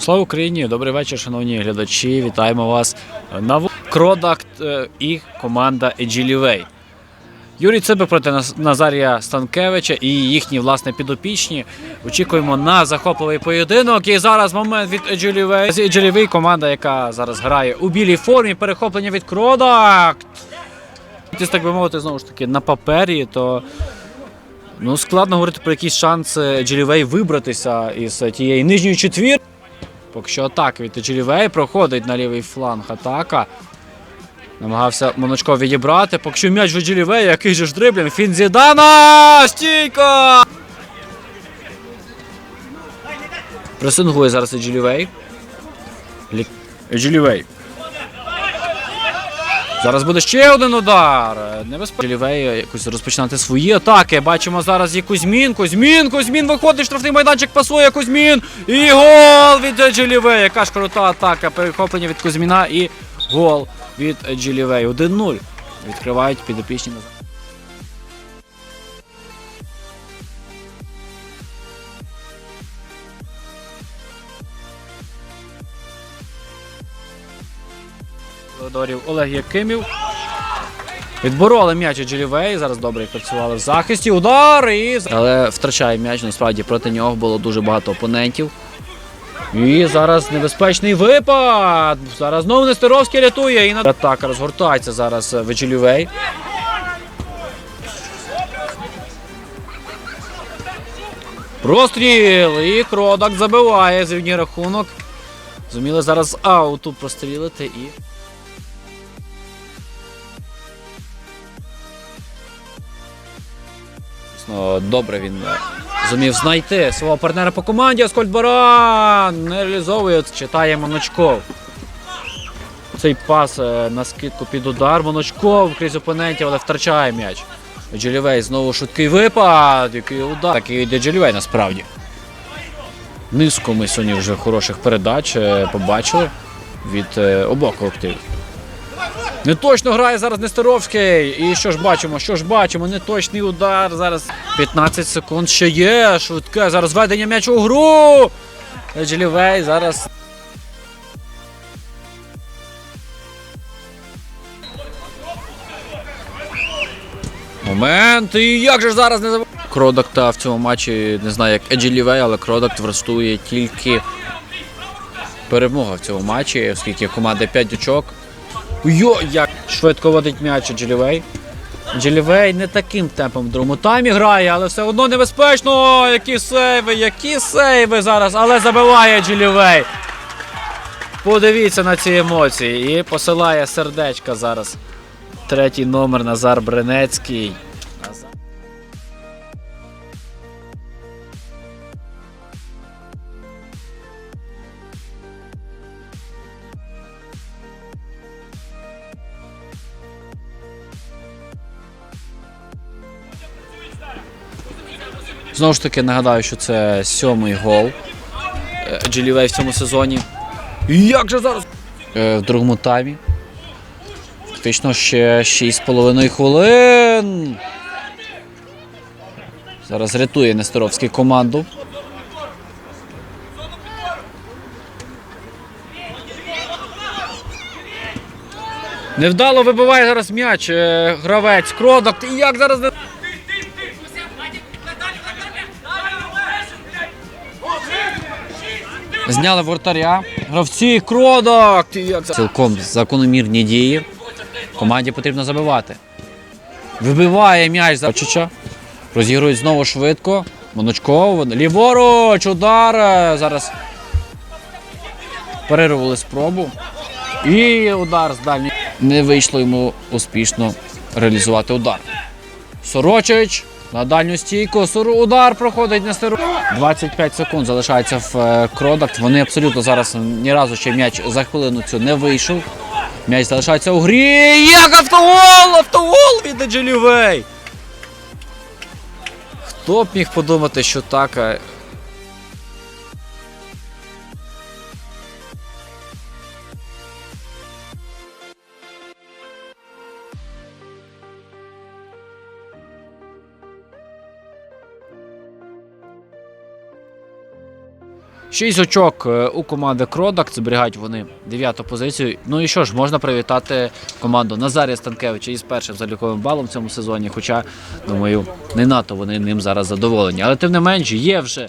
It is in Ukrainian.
Слава Україні! Добрий вечір, шановні глядачі. Вітаємо вас на Кродакт е, і команда Еджилівей. Юрій Цибик проти Назарія Станкевича і їхні власне підопічні. Очікуємо на захопливий поєдинок. І зараз момент від Еджилівей. Еджилівей команда, яка зараз грає у білій формі. Перехоплення від Кродакт. Так би мовити, знову ж таки, на папері, то ну, складно говорити про якісь шанси Джелівей вибратися із тієї нижньої четвір. Поки що атака від Джелівей проходить на лівий фланг атака. Намагався Моночко відібрати. Поки що м'яч в Джелівей, який же ж дриблінг. Фінзідана! Стійка! Пресингує зараз Джелівей. Джелівей. Зараз буде ще один удар. Небезпечно. Лівей якось розпочинати свої атаки. Бачимо зараз і Кузьмін. Кузьмін, Кузьмін виходить, штрафний майданчик пасує Кузьмін. І гол від Джелівей. Яка ж крута атака. Перехоплення від Кузьміна і гол від Джелівей. 1-0. Відкривають підопічні назад. Теодорів Олег Якимів. Відбороли м'яч Джелівей. Зараз добре працювали в захисті. Удар і але втрачає м'яч. Насправді проти нього було дуже багато опонентів. І зараз небезпечний випад. Зараз знову Нестеровський рятує. І на атака розгортається зараз в Джелівей. Простріл! І Кродак забиває зрівній рахунок. Зуміли зараз ауту прострілити і. Дійсно, добре він е, зумів знайти свого партнера по команді. Аскольд Баран не реалізовує, читає Моночков. Цей пас е, на скидку під удар. Моночков крізь опонентів, але втрачає м'яч. Джелівей знову швидкий випад. Який удар. Такий йде Джелівей насправді. Низку ми сьогодні вже хороших передач е, побачили від обох колективів. Не точно грає зараз Нестеровський. І що ж бачимо? Що ж бачимо? Неточний удар. Зараз 15 секунд ще є. Швидке. Зараз ведення м'ячу у гру. Джелівей зараз. Момент. І як же ж зараз не заб... Кродакта в цьому матчі не знаю, як Еджі Лівей, але Кродакт влаштує тільки перемога в цьому матчі, оскільки команда 5 очок. Йо, як швидко водить м'яч Джелівей. Джелівей не таким темпом в другому таймі грає, але все одно небезпечно. Які сейви, які сейви зараз, але забиває Джелівей. Подивіться на ці емоції. І посилає сердечка зараз. Третій номер Назар Бренецький. Знову ж таки нагадаю, що це сьомий гол е, Джелівей в цьому сезоні. І Як же зараз? Е, В другому таймі. Фактично ще 6,5 хвилин. Зараз рятує Нестеровський команду. Невдало вибиває зараз м'яч е, гравець Кродок. І як зараз Зняли воротаря. Гравці Кродок. Цілком закономірні дії. Команді потрібно забивати. Вибиває м'яч за Чича. Розігрують знову швидко. Моночков. Ліворуч, удар. Зараз перервали спробу. І удар з дальньої. Не вийшло йому успішно реалізувати удар. Сорочич на дальню стійку. Удар проходить на стеру. 25 секунд залишається в е, Кродакт. Вони абсолютно зараз ні разу ще м'яч за хвилину цю не вийшов. М'яч залишається у грі. Як автогол! Автогол від Джелівей! Хто б міг подумати, що так. Шість очок е, у команди Кродак. Зберігають вони дев'яту позицію. Ну і що ж, можна привітати команду Назарія Станкевича із першим заліковим балом в цьому сезоні. Хоча, думаю, не надто вони ним зараз задоволені. Але тим не менш, є вже